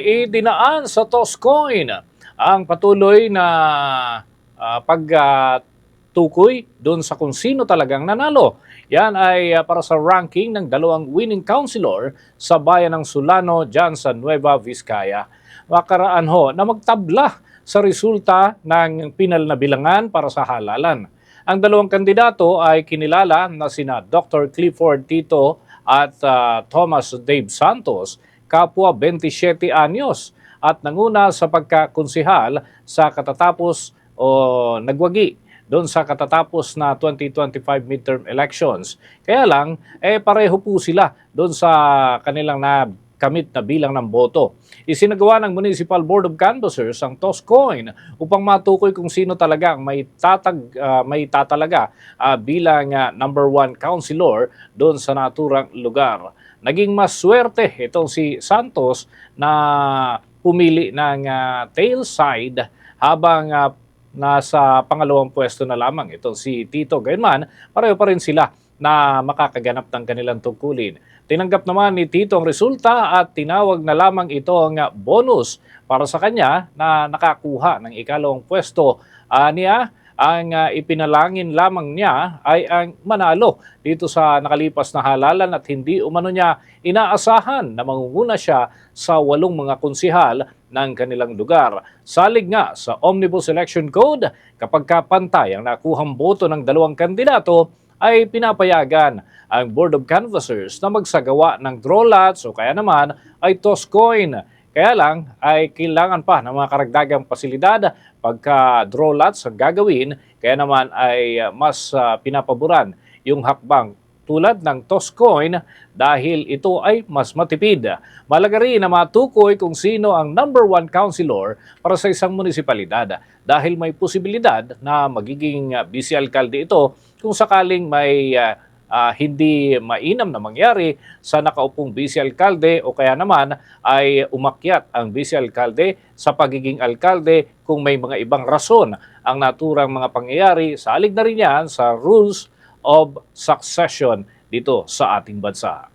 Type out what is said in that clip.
Idinaan sa Toscoin ang patuloy na ah, pagtukoy doon sa kung sino talagang nanalo. Yan ay ah, para sa ranking ng dalawang winning councilor sa bayan ng Sulano dyan sa Nueva Vizcaya. Makaraan ho na magtabla sa resulta ng pinal na bilangan para sa halalan. Ang dalawang kandidato ay kinilala na sina Dr. Clifford Tito at ah, Thomas Dave Santos, kapwa 27 anyos at nanguna sa pagkakonsihal sa katatapos o nagwagi doon sa katatapos na 2025 midterm elections. Kaya lang, eh pareho po sila doon sa kanilang na kamit na bilang ng boto. Isinagawa ng Municipal Board of Canvassers ang toss coin upang matukoy kung sino talaga ang may tatag ah, may tatalaga ah, bilang ah, number one councilor doon sa naturang lugar. Naging mas swerte itong si Santos na pumili ng ah, tail side habang ah, nasa pangalawang pwesto na lamang itong si Tito. Gayunman, pareho pa rin sila na makakaganap ng kanilang tungkulin. Tinanggap naman ni Tito ang resulta at tinawag na lamang ito ang bonus para sa kanya na nakakuha ng ikalawang pwesto. Ah, niya, ang ah, ipinalangin lamang niya ay ang manalo dito sa nakalipas na halalan at hindi umano niya inaasahan na mangunguna siya sa walong mga konsihal ng kanilang lugar. Salig nga sa Omnibus Election Code, kapag kapantay ang nakuhang boto ng dalawang kandidato, ay pinapayagan ang Board of Canvassers na magsagawa ng draw lots o kaya naman ay toss coin. Kaya lang ay kailangan pa ng mga karagdagang pasilidad pagka draw lots ang gagawin, kaya naman ay mas uh, pinapaboran yung hakbang tulad ng toss coin dahil ito ay mas matipid. Malaga rin na matukoy kung sino ang number one councilor para sa isang munisipalidad dahil may posibilidad na magiging uh, vice alkalde ito kung sakaling may uh, ah, hindi mainam na mangyari sa nakaupong vice alkalde o kaya naman ay umakyat ang vice alkalde sa pagiging alkalde kung may mga ibang rason ang naturang mga pangyayari. Salig na rin yan sa rules of succession dito sa ating bansa.